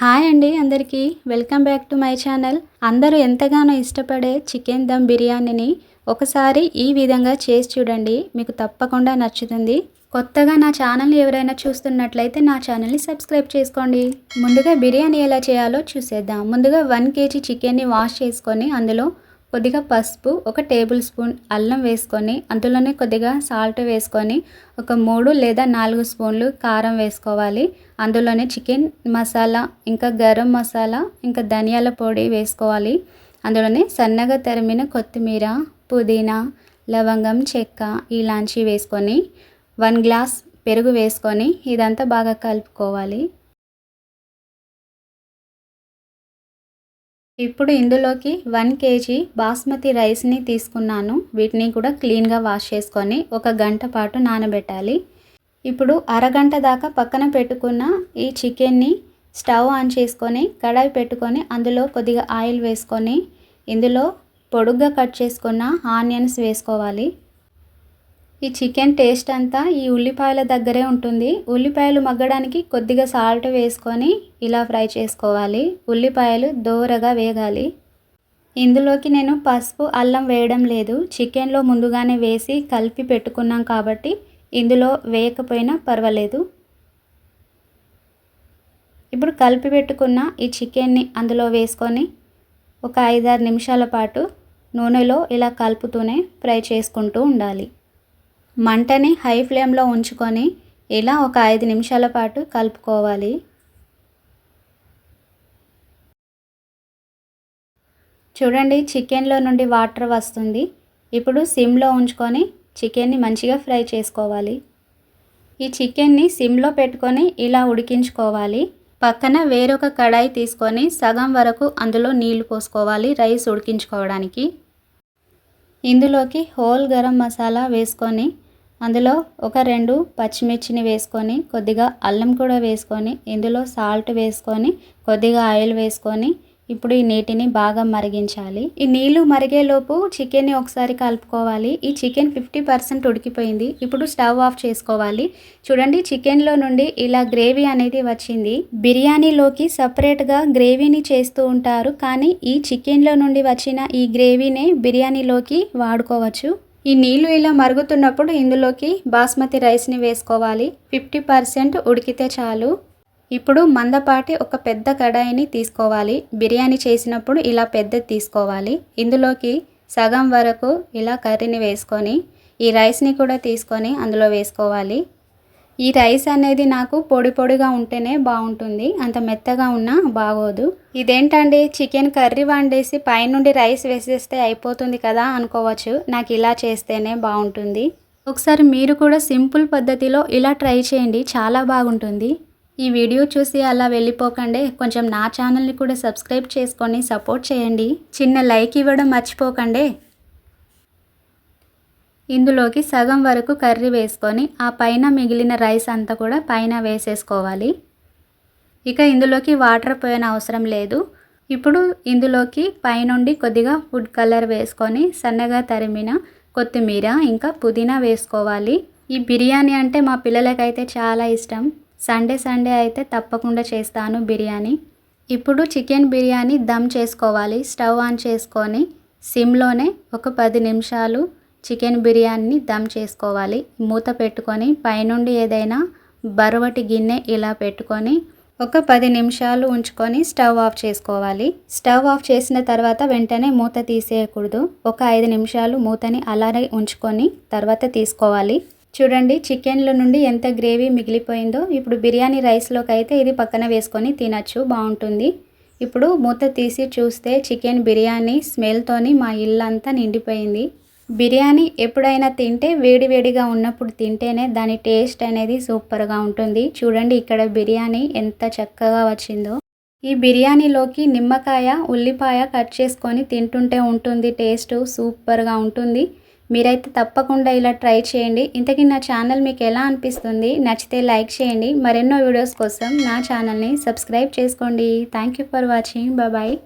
Hi అండి అందరికీ. Welcome back to my channel. అందరూ ఎంతగానో ఇష్టపడే చికెన్ దమ్ బిర్యానీని ఒకసారి ఈ విధంగా చేసి చూడండి. మీకు తప్పకుండా నచ్చుతుంది. కొత్తగా నా ఛానల్ని ఎవరైనా చూస్తున్నట్లయితే నా ఛానల్ని సబ్స్క్రైబ్ చేసుకోండి. ముందుగా బిర్యానీ ఎలా చేయాలో చూసేద్దాం. ముందుగా వన్ కేజీ చికెన్ని వాష్ చేసుకొని అందులో కొద్దిగా పసుపు ఒక టేబుల్ స్పూన్ అల్లం వేసుకొని అందులోనే కొద్దిగా సాల్ట్ వేసుకొని ఒక మూడు లేదా నాలుగు స్పూన్లు కారం వేసుకోవాలి. అందులోనే చికెన్ మసాలా ఇంకా గరం మసాలా ఇంకా ధనియాల పొడి వేసుకోవాలి. అందులోనే సన్నగా తరిమిన కొత్తిమీర పుదీనా లవంగం చెక్క ఇలాంచి వేసుకొని వన్ గ్లాస్ పెరుగు వేసుకొని ఇదంతా బాగా కలుపుకోవాలి. ఇప్పుడు ఇందులోకి వన్ కేజీ బాస్మతి రైస్ని తీసుకున్నాను. వీటిని కూడా క్లీన్గా వాష్ చేసుకొని ఒక గంట పాటు నానబెట్టాలి. ఇప్పుడు అరగంట దాకా పక్కన పెట్టుకున్న ఈ చికెన్ని స్టవ్ ఆన్ చేసుకొని కడాయి పెట్టుకొని అందులో కొద్దిగా ఆయిల్ వేసుకొని ఇందులో పొడుగ్గా కట్ చేసుకున్న ఆనియన్స్ వేసుకోవాలి. ఈ చికెన్ టేస్ట్ అంతా ఈ ఉల్లిపాయల దగ్గరే ఉంటుంది. ఉల్లిపాయలు మగ్గడానికి కొద్దిగా సాల్ట్ వేసుకొని ఇలా ఫ్రై చేసుకోవాలి. ఉల్లిపాయలు దోరగా వేగాలి. ఇందులోకి నేను పసుపు అల్లం వేయడం లేదు. చికెన్లో ముందుగానే వేసి కలిపి పెట్టుకున్నాం కాబట్టి ఇందులో వేయకపోయినా పర్వాలేదు. ఇప్పుడు కలిపి పెట్టుకున్న ఈ చికెన్ని అందులో వేసుకొని ఒక ఐదారు నిమిషాల పాటు నూనెలో ఇలా కలుపుతూనే ఫ్రై చేసుకుంటూ ఉండాలి. మంటని హై ఫ్లేమ్లో ఉంచుకొని ఇలా ఒక ఐదు నిమిషాల పాటు కలుపుకోవాలి. చూడండి చికెన్లో నుండి వాటర్ వస్తుంది. ఇప్పుడు సిమ్లో ఉంచుకొని చికెన్ని మంచిగా ఫ్రై చేసుకోవాలి. ఈ చికెన్ని సిమ్లో పెట్టుకొని ఇలా ఉడికించుకోవాలి. పక్కన వేరొక కడాయి తీసుకొని సగం వరకు అందులో నీళ్ళు పోసుకోవాలి రైస్ ఉడికించుకోవడానికి. ఇందులోకి హోల్ గరం మసాలా వేసుకొని అందులో ఒక రెండు పచ్చిమిర్చిని వేసుకొని కొద్దిగా అల్లం కూడా వేసుకొని ఇందులో సాల్ట్ వేసుకొని కొద్దిగా ఆయిల్ వేసుకొని ఇప్పుడు ఈ నీటిని బాగా మరిగించాలి. ఈ నీళ్ళు మరిగేలోపు చికెన్ని ఒకసారి కలుపుకోవాలి. ఈ చికెన్ ఫిఫ్టీ పర్సెంట్ ఉడికిపోయింది. ఇప్పుడు స్టవ్ ఆఫ్ చేసుకోవాలి. చూడండి చికెన్లో నుండి ఇలా గ్రేవీ అనేది వచ్చింది. బిర్యానీలోకి సపరేట్గా గ్రేవీని చేస్తూ ఉంటారు. కానీ ఈ చికెన్లో నుండి వచ్చిన ఈ గ్రేవీనే బిర్యానీలోకి వాడుకోవచ్చు. ఈ నీళ్ళు ఇలా మరుగుతున్నప్పుడు ఇందులోకి బాస్మతి రైస్ని వేసుకోవాలి. ఫిఫ్టీ పర్సెంట్ ఉడికితే చాలు. ఇప్పుడు మందపాటి ఒక పెద్ద కడాయిని తీసుకోవాలి. బిర్యానీ చేసినప్పుడు ఇలా పెద్దది తీసుకోవాలి. ఇందులోకి సగం వరకు ఇలా కర్రీని వేసుకొని ఈ రైస్ని కూడా తీసుకొని అందులో వేసుకోవాలి. ఈ రైస్ అనేది నాకు పొడి పొడిగా ఉంటేనే బాగుంటుంది. అంత మెత్తగా ఉన్నా బాగోదు. ఇదేంటండి? చికెన్ కర్రీ వండేసి పైనుండి రైస్ వేసేస్తే అయిపోతుంది కదా అనుకోవచ్చు. నాకు ఇలా చేస్తేనే బాగుంటుంది. ఒకసారి మీరు కూడా సింపుల్ పద్ధతిలో ఇలా ట్రై చేయండి. చాలా బాగుంటుంది. ఈ వీడియో చూసి అలా వెళ్ళిపోకండి. కొంచెం నా ఛానల్ని కూడా సబ్స్క్రైబ్ చేసుకొని సపోర్ట్ చేయండి. చిన్న లైక్ ఇవ్వడం మర్చిపోకండి. ఇందులోకి సగం వరకు కర్రీ వేసుకొని ఆ పైన మిగిలిన రైస్ అంతా కూడా పైన వేసేసుకోవాలి. ఇక ఇందులోకి వాటర్ పోయిన అవసరం లేదు. ఇప్పుడు ఇందులోకి పైనుండి కొద్దిగా ఫుడ్ కలర్ వేసుకొని సన్నగా తరిమిన కొత్తిమీర ఇంకా పుదీనా వేసుకోవాలి. ఈ బిర్యానీ అంటే మా పిల్లలకైతే చాలా ఇష్టం. సండే సండే అయితే తప్పకుండా చేస్తాను బిర్యానీ. ఇప్పుడు చికెన్ బిర్యానీ దమ్ చేసుకోవాలి. స్టవ్ ఆన్ చేసుకొని సిమ్లోనే ఒక పది నిమిషాలు చికెన్ బిర్యానీని దమ్ చేసుకోవాలి. మూత పెట్టుకొని పైనుండి ఏదైనా బరువటి గిన్నె ఇలా పెట్టుకొని ఒక పది నిమిషాలు ఉంచుకొని స్టవ్ ఆఫ్ చేసుకోవాలి. స్టవ్ ఆఫ్ చేసిన తర్వాత వెంటనే మూత తీసేయకూడదు. ఒక ఐదు నిమిషాలు మూతని అలానే ఉంచుకొని తర్వాత తీసుకోవాలి. చూడండి చికెన్లో నుండి ఎంత గ్రేవీ మిగిలిపోయిందో. ఇప్పుడు బిర్యానీ రైస్లోకి అయితే ఇది పక్కన వేసుకొని తినచ్చు బాగుంటుంది. ఇప్పుడు మూత తీసి చూస్తే చికెన్ బిర్యానీ స్మెల్తోని మా ఇల్లంతా నిండిపోయింది. బిర్యానీ ఎప్పుడైనా తింటే వేడివేడిగా ఉన్నప్పుడు తింటేనే దాని టేస్ట్ అనేది సూపర్గా ఉంటుంది. చూడండి ఇక్కడ బిర్యానీ ఎంత చక్కగా వచ్చిందో. ఈ బిర్యానీలోకి నిమ్మకాయ ఉల్లిపాయ కట్ చేసుకొని తింటుంటే ఉంటుంది. టేస్ట్ సూపర్గా ఉంటుంది. మీరైతే తప్పకుండా ఇలా ట్రై చేయండి. ఇంతకీ నా ఛానల్ మీకు ఎలా అనిపిస్తుంది? నచ్చితే లైక్ చేయండి. మరెన్నో వీడియోస్ కోసం నా ఛానల్ని సబ్స్క్రైబ్ చేసుకోండి. Thank you for watching. Bye.